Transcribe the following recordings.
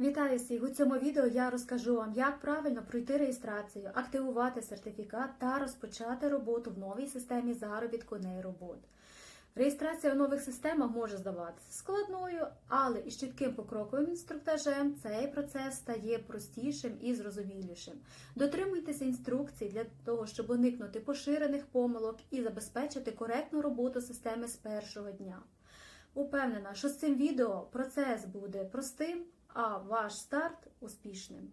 Вітаю всіх! У цьому відео я розкажу вам, як правильно пройти реєстрацію, активувати сертифікат та розпочати роботу в новій системі заробітку нейробот. Реєстрація у нових системах може здаватися складною, але із чітким покроковим інструктажем цей процес стає простішим і зрозумілішим. Дотримуйтеся інструкцій для того, щоб уникнути поширених помилок і забезпечити коректну роботу системи з першого дня. Упевнена, що з цим відео процес буде простим, а ваш старт успішним.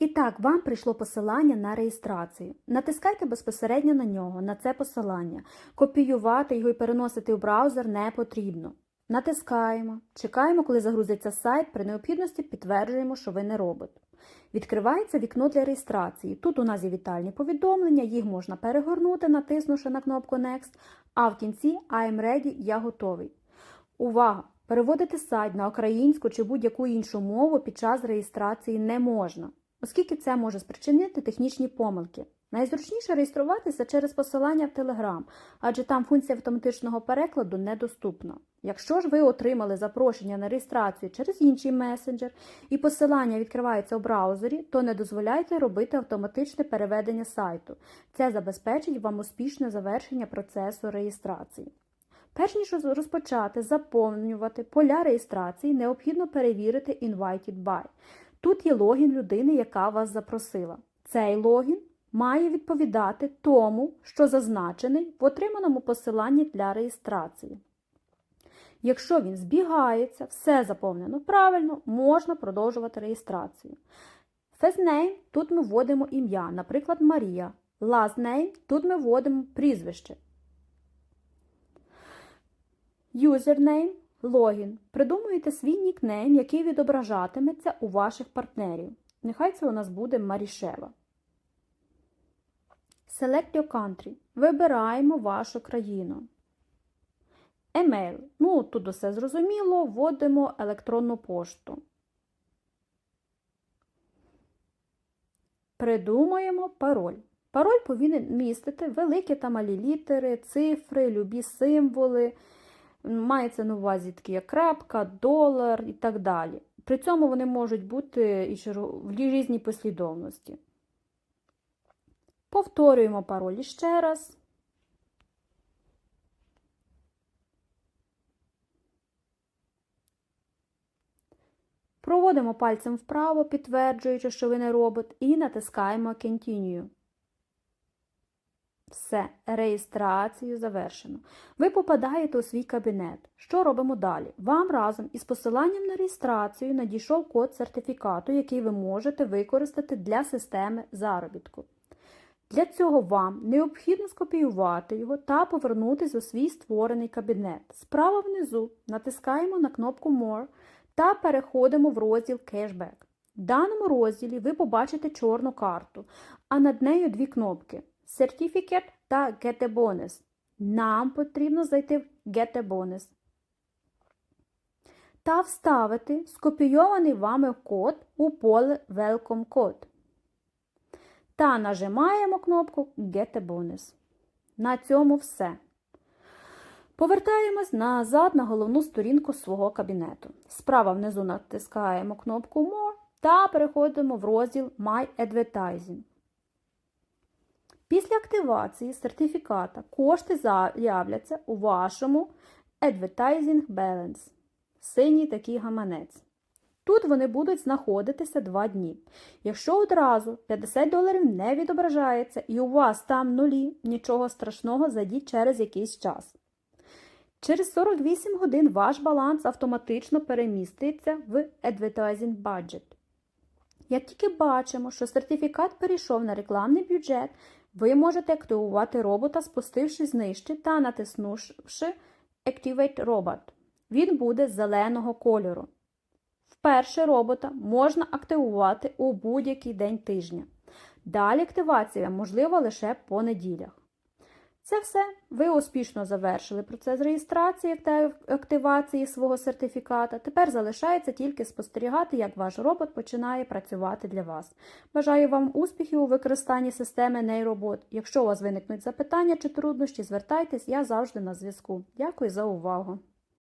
І так, вам прийшло посилання на реєстрацію. Натискайте безпосередньо на нього, на це посилання. Копіювати його і переносити в браузер не потрібно. Натискаємо, чекаємо, коли загрузиться сайт, при необхідності підтверджуємо, що ви не робот. Відкривається вікно для реєстрації. Тут у нас є вітальні повідомлення, їх можна перегорнути, натиснувши на кнопку Next, а в кінці I'm ready, я готовий. Увага! Переводити сайт на українську чи будь-яку іншу мову під час реєстрації не можна, оскільки це може спричинити технічні помилки. Найзручніше реєструватися через посилання в Telegram, адже там функція автоматичного перекладу недоступна. Якщо ж ви отримали запрошення на реєстрацію через інший месенджер і посилання відкривається у браузері, то не дозволяйте робити автоматичне переведення сайту. Це забезпечить вам успішне завершення процесу реєстрації. Перш ніж розпочати заповнювати поля реєстрації, необхідно перевірити Invited by. Тут є логін людини, яка вас запросила. Цей логін має відповідати тому, що зазначений в отриманому посиланні для реєстрації. Якщо він збігається, все заповнено правильно, можна продовжувати реєстрацію. First name – тут ми вводимо ім'я, наприклад, Марія. Last name – тут ми вводимо прізвище. Юзернейм логін. Придумуєте свій нікнейм, який відображатиметься у ваших партнерів. Нехай це у нас буде Марішева. Select your country. Вибираємо вашу країну. Емейл. Ну, тут усе зрозуміло, вводимо електронну пошту. Придумаємо пароль. Пароль повинен містити великі та малі літери, цифри, любі символи. Мається на увазі такі як крапка, долар і так далі. При цьому вони можуть бути в різній послідовності. Повторюємо пароль ще раз. Проводимо пальцем вправо, підтверджуючи, що ви не робот, і натискаємо Continue. Все, реєстрацію завершено. Ви попадаєте у свій кабінет. Що робимо далі? Вам разом із посиланням на реєстрацію надійшов код сертифікату, який ви можете використати для системи заробітку. Для цього вам необхідно скопіювати його та повернутися у свій створений кабінет. Справа внизу натискаємо на кнопку More та переходимо в розділ Cashback. В даному розділі ви побачите чорну карту, а над нею дві кнопки. Certificate та Get a Bonus. Нам потрібно зайти в Get a Bonus та вставити скопійований вами код у поле Welcome Code. Та нажимаємо кнопку Get a Bonus. На цьому все. Повертаємось назад на головну сторінку свого кабінету. Справа внизу натискаємо кнопку More та переходимо в розділ My Advertising. Після активації сертифіката кошти з'являться у вашому Advertising Balance, синій такий гаманець. Тут вони будуть знаходитися 2 дні. Якщо одразу 50 доларів не відображається і у вас там нулі, нічого страшного, зайдіть через якийсь час. Через 48 годин ваш баланс автоматично переміститься в Advertising Budget. Як тільки бачимо, що сертифікат перейшов на рекламний бюджет, ви можете активувати робота, спустившись нижче та натиснувши Activate Robot. Він буде зеленого кольору. Вперше робота можна активувати у будь-який день тижня. Далі активація можлива лише по неділях. Це все. Ви успішно завершили процес реєстрації та активації свого сертифіката. Тепер залишається тільки спостерігати, як ваш робот починає працювати для вас. Бажаю вам успіхів у використанні системи нейробот. Якщо у вас виникнуть запитання чи труднощі, звертайтесь, я завжди на зв'язку. Дякую за увагу!